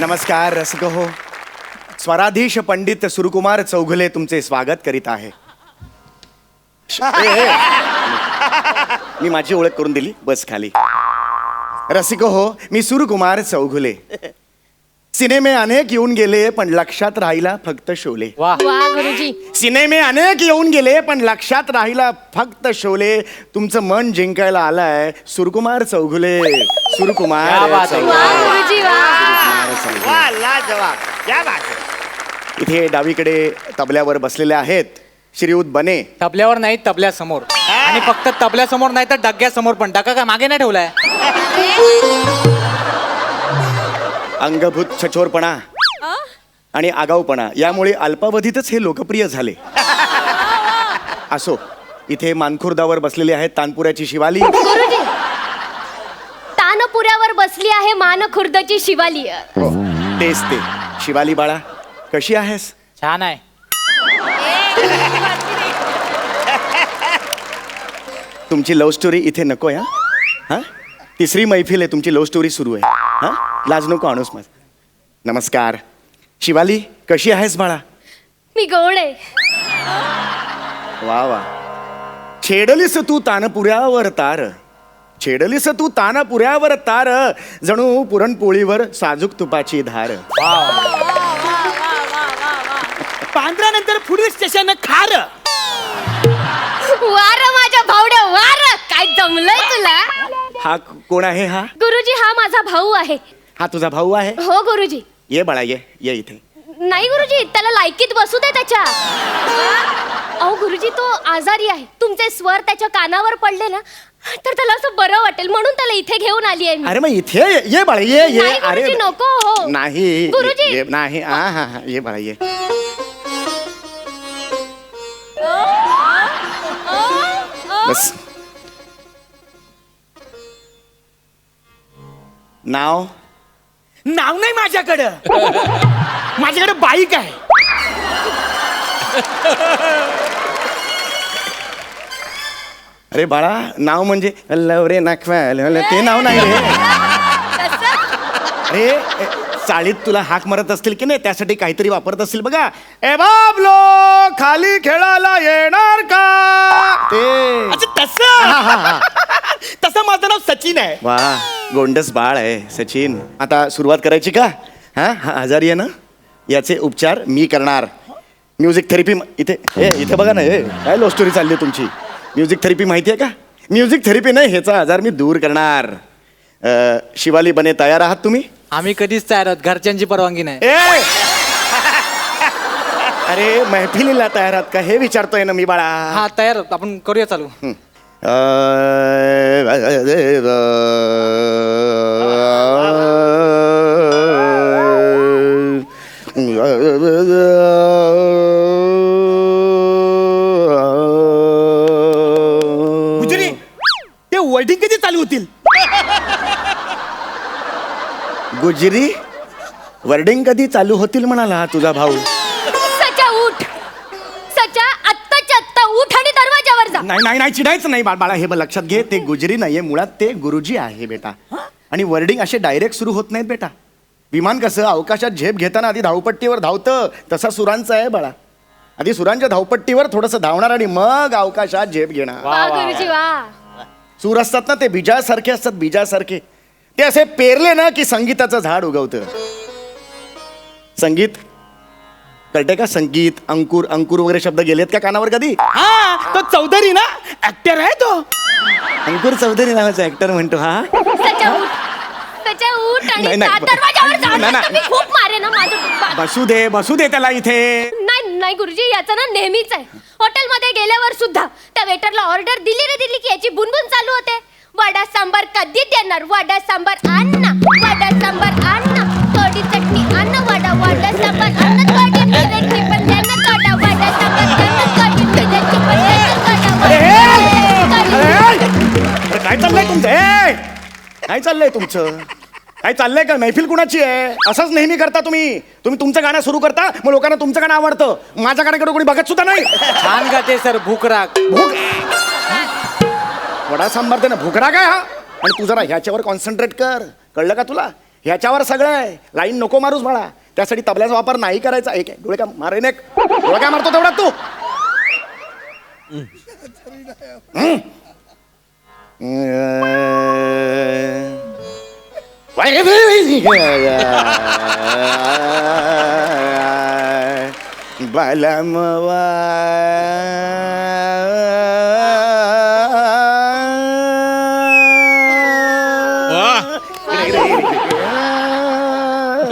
नमस्कार रसिक हो स्वराधीश पंडित सुरकुमार चौघुले तुमचे स्वागत करीत आहे. मी माझी ओळख करून दिली बस खाली. रसिक हो मी सुरकुमार चौघुले. सिनेमे अनेक येऊन गेले पण लक्षात राहिला फक्त शोले. वा. गुरुजी. सिनेमे अनेक येऊन गेले पण लक्षात राहिला फक्त शोले. तुमचं मन जिंकायला आलाय सुरकुमार चौघुले. सुरकुमार. वा चौघुले. गुरुजी वा. वा लाजवाब. क्या बात है इथे डावीकडे तबल्यावर बसलेले आहेत श्रीयुत बने. तबल्यावर नाही तबल्यासमोर. आणि फक्त तबल्यासमोर नाही तर डग्यासमोर पण. डगा काय मागे नाही ठेवलाय? अंगभूत छछोरपणा आणि आगाऊपणा यामुळे अल्पावधीतच हे लोकप्रिय झाले. असो इथे मानखुर्दावर बसलेले आहेत तानपुऱ्याची शिवाली. गुरुजी बसली आहे मान खुर्दची शिवाली. हो, तेच ते. शिवाली बाळा कशी आहेस? छान आहे. तुमची लव्ह स्टोरी इथे नको या हा? तिसरी मैफिल आहे तुमची लव्ह स्टोरी सुरू आहे. हा? लाज नको आणूस माझ. नमस्कार. शिवाली कशी आहेस बाळा? मी गोड आहे. वा वा. छेडलीस तू तानपुऱ्यावर तार. छेडलीस तू तानपुऱ्यावर तार. जणू पुरणपोळीवर साजूक तुपाची धार. पांढऱ्यानंतर पुढील स्टेशन खार. वार माझ्या भावड्या वार! काय जमलंय तुला? हा कोण आहे हा? गुरुजी हा माझा भाऊ आहे. हा तुझा भाऊ आहे? हो गुरुजी. ये बाळा ये ये इथे. नाही गुरुजी त्याला लायकीत बसू दे त्याच्या. अहो गुरुजी तो आजारी आहे. तुमचे स्वर त्याच्या कानावर पडले ना तर त्याला असं बरं वाटेल म्हणून त्याला इथे घेऊन आली आहे मी. अरे मग इथे ये, ये बाळा ये ये. नाही, अरे गुरुजी, नको, हो. नाही गुरुजी. ये- नाही हा हा हा ये बाळा ये. बस. नाव? नाव नाही माझ्याकडं. माझ्याकडे बाईक आहे. अरे बाळा नाव म्हणजे लवरे नाखवा ते नाव नाही रे. अरे चाळीत तुला हाक मारत असतील की नाही त्यासाठी काहीतरी वापरत असतील बघा. ए बाबलो खाली खेळायला येणार का? ते. अच्छा तसं? तसं माझं नाव सचिन आहे. वा गोंडस बाळ आहे सचिन. आता सुरुवात करायची का? हा हा आजारी आहे ना? याचे उपचार मी करणार. म्युझिक थेरपी इथे ए इथे बघा ना हे काय लो स्टोरी चालली आहे तुमची? म्युझिक थेरपी माहिती आहे का? म्युझिक थेरपी नाही ह्याचा आजार मी दूर करणार. अ, शिवाली बने तयार आहात तुम्ही? आम्ही कधीच तयार आहोत घरच्यांची परवानगी नाही. ए! अरे मैफिलीला तयार आहात का? हे विचारतोय ना मी बाळा. हा तयार आहोत. आपण करूया चालू. गुजरी वर्डिंग कधी चालू होतील म्हणाला तुझा भाऊ? सचा उठ. सचा आत्ताच्या आत्ता उठ आणि दरवाजावर जा. नाही नाही नाही चिडायचं नाही बाळ- बाळा हे बघ लक्षात घे ते गुजरी नाहीये मुळात ते गुरुजी आहे बेटा. आणि वर्डिंग असे डायरेक्ट सुरू होत नाहीत बेटा. विमान कसं अवकाशात झेप घेताना आधी धावपट्टीवर धावतं तसा सुरांचा आहे बाळा. आधी सुरांच्या धावपट्टीवर थोडंसं धावणार आणि मग अवकाशात झेप घेणार. वा गुरुजी वा. सूर असतात ना ते बीजासारखे असतात बीजासारखे. ते असे पेरले ना की संगीताचं झाड उगवतं. संगीत? कळते का? संगीत अंकुर अंकुर वगैरे शब्द गेलेत का कानावर कधी? हा तो चौधरी ना? ऍक्टर आहे तो. अंकुर चौधरी नावाचा ऍक्टर म्हणतो हा? सचा उठ सचा उठ आणि नाही, नाही. जा, दरवाजावर जा नाही, नाही नाही. तर मी खूप मारे ना माझं बा- बसू दे बसू दे त्याला इथे. नाही नाही गुरुजी याचं ना नेहमीच आहे. हॉटेलमध्ये गेल्यावर सुद्धा त्या वेटरला ऑर्डर दिली रे दिली की याची बुनबुन चालू होते. वडा सांबार कधी देणार? वडा सांबार आण ना. वडा सांबार आण ना. थोडी चटणी आण ना वडा. वडा सांबार आण ना थोडी मिरची पण दे ना थोडा वडा सांबार दे ना थोडी मिरची पण ना थोडा अरे, काय चाललंय तुमचं? ए काय चाललंय तुमचं? काय चाललंय का? मैफिल कुणाची आहे? असंच नेहमी करता तुम्ही. तुम्ही तुमचं गाणं सुरू करता मग लोकांना तुमचं गाणं आवडतं. माझं गाण्याकडे कोणी बघत सुद्धा नाही. छान गाते सर. भूक राग. भूक? वडा सांबार दे ना भुकरा काय हा आणि तू जरा ह्याच्यावर कॉन्सन्ट्रेट कर कळलं का तुला ह्याच्यावर सगळं आहे लाईन नको मारूस म्हणा त्यासाठी तबल्याचा वापर नाही करायचा एक आहे. डोळे का मारेन एक डोळे काय मारतो तेवढा तू बलमवा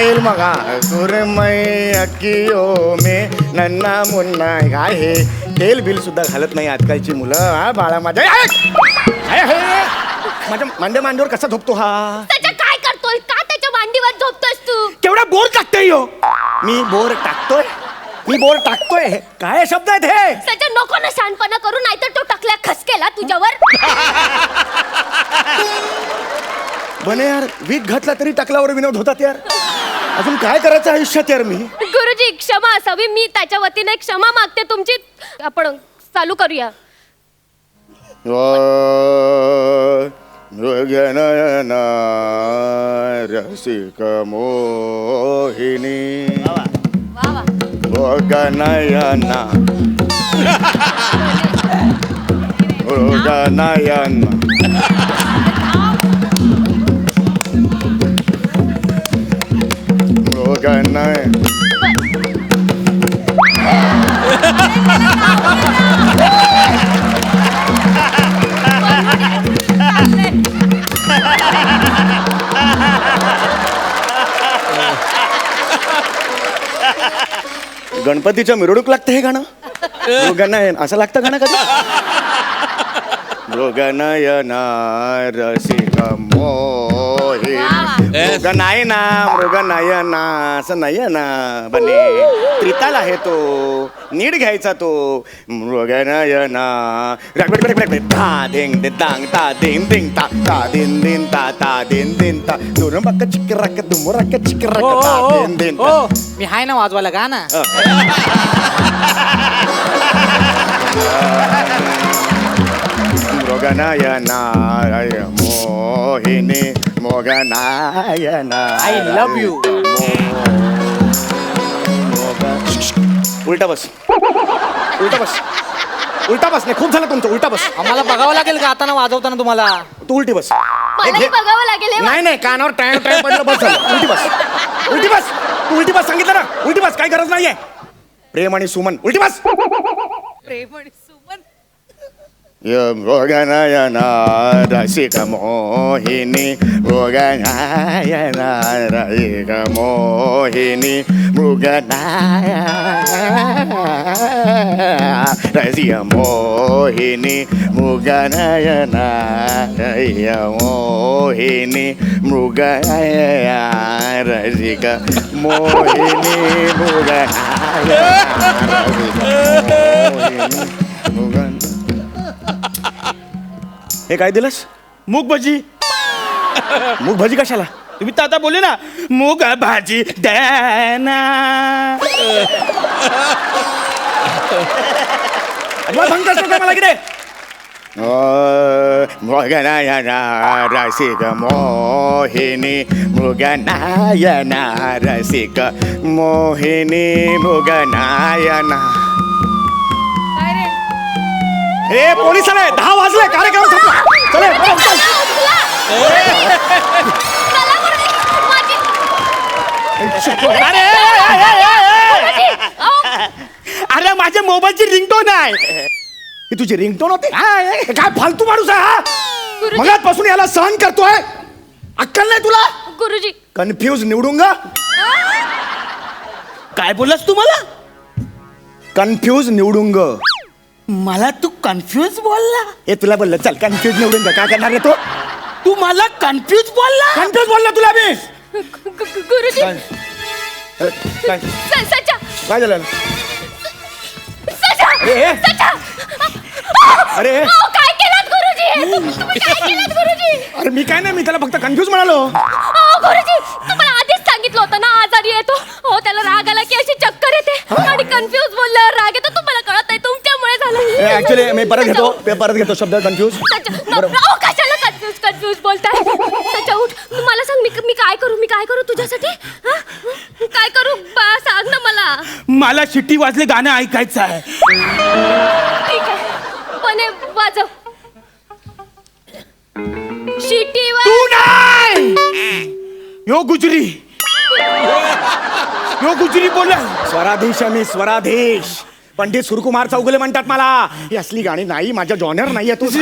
हा. सुरमय अखियों में. नन्ना मुन्ना काय हे. तेल बिल सुद्धा घालत नाही आजकालची मुलं हा बाळा माझ्या? माझ्या मांड्या मांडीवर कसा झोपतो हा? त्याच्या काय करतोय? का त्याच्या मांडीवर झोपतोस तू? केवढा बोर टाकतोय यो. मी बोर टाकतोय. मी बोर टाकतोय. काय शब्द आहेत हे? त्याच्या नको ना शहाणपणा करू नाहीतर तो टकल्या खसकेला तुझ्यावर. बने यार वीक घातला तरी टाकल्यावर विनोद होतात यार. अजून काय करायचं आयुष्यात यार मी? गुरुजी क्षमा असावी. मी त्याच्या वतीने क्षमा मागते. तुमची आपण चालू करूया. मृगनयना रसिक मोहिनी मृगनयना. मृगनयना. मृगनय गणपतीच्या मिरवणूक लागते हे गाणं? मृगनयन असं लागतं गाणं कधी? मृगनयना रसिक मोहे मृगनायना मृगनयना असं नयना बने। त्रिताल आहे तो नीट घ्यायचा तो। मृगनयना देंग दे ता देंग देंग ता ता दिन दिन ता ता दिन दिन ता दुरंबक चिकरक दुमरक चिकरक ओ, ता ओ, दिन दिन ओ, ता ओ, मी हाय ना वाजवायला गा ना. मृगनायनाय मोहिनी मोगनायना I love you. उलटा बस. उलटा बस. उलटा बस नाही खूप झालं तुमचं उलटा बस. आम्हाला बघावं लागेल का? आता वाजवताना तुम्हाला. तू उलटी बस. मलाही. बघावं लागेल हे. नाही नाही कानावर टाइम टाइम पडलं बस झालं. उलटी बस. उलटी बस. तू उलटी बस सांगितलं ना. उलटी बस काही गरज नाहीये. प्रेम आणि सुमन. उलटी बस. योगनायना रसिक मोहिनी मृगनायना रसिक मोहिनी मृगनाय रसिक मोहिनी मृगनायना रसिक मोहिनी मृगनाय रसिक मोहिनी मृगनाय रसिक मोहिनी हे काय दिलंस? मूग भजी. मूग भाजी कशाला? तुम्ही तर आता बोलले ना मूग भाजी द्याना अजिबात भंग करतो का मला इकडे? मृगनायना रसिक मोहिनी मृगनायना रसिक मोहिनी मृगनायना। हे पोलीस आले. दहा वाजले. कार्यक्रम संपला. चले बरं, अरे ए, ए, ए, ए, ए, ए. माझ्या मोबाईलची रिंगटोन आहे. ही तुझी रिंगटोन होती? हा, हे. हे काय फालतू माणूस आहे हा? गुरुजी. मगापासून याला सहन करतोय? अक्कल नाही तुला? गुरुजी. कन्फ्यूज निवडूंगा काय बोललास तू मला? कन्फ्यूज निवडूंग मला तू कन्फ्युज बोलला. हे तुला बोललं चल कन्फ्यूज निवडून काय करणार रे तो? तू मला कन्फ्युज बोलला? कन्फ्यूज बोलला तुला मी. गु- गु- गुरुजी. काय? काय? स- सचा काय झालं? सचा ए, ए. सचा अरे. अहो, काय केलात गुरुजी? तुम्ही काय केलात गुरुजी? अरे मी काय नाही मी त्याला फक्त कन्फ्यूज म्हणालो. अहो गुरुजी तुम्हाला आधीच सांगितलं होतं ना आजारी येतो हो त्याला राग आला की अशी चक्कर येते आणि कन्फ्यूज बोलल्यावर राग येतो तुम्हाला कळत नाही तुमच्यामुळे झालं ऍक्च्युली मी परत घेतो. मी परत घेतो. शब्द कन्फ्यूज अहो, कशाला कन्फ्यूज कन्फ्यूज बोलताय? उठ. मला सांग मी मी काय करू? मी काय करू तुझ्यासाठी? हा? काय करू? बा सांग ना मला. मला शिट्टी वाजले गाणं ऐकायचं आहे. ठीक आहे. पण हे वाजव शिटीवर तू नाही! यो गुजरी. यो गुजरी बोला. स्वराधीश आहे मी स्वराधीश. पंडित सुरकुमार चौगुले म्हणतात मला. ही असली गाणी नाही माझ्या जॉनर नाहीये तू.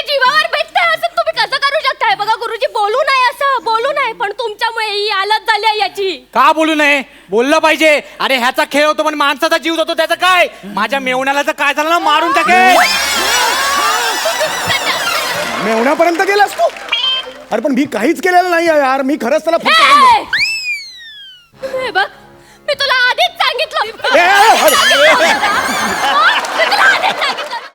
जीवावर असं तुम्ही कसं करू शकताय? बघा गुरुजी बोलू नये असं बोलू नये पण तुमच्यामुळे ही हालत झाली आहे याची. का बोलू नये? बोललं पाहिजे. अरे ह्याचा खेळ होतो पण माणसाचा जीव जातो त्याचं काय? माझ्या मेवण्याला तर काय झालं ना मारून टाके. मेवण्यापर्यंत गेलास तू? अरे पण मी काहीच केलेलं नाही यार. मी खरंच त्याला फक्त! हे बघ मी तुला आधीच सांगितलं. मी तुला आधीच सांगितलं.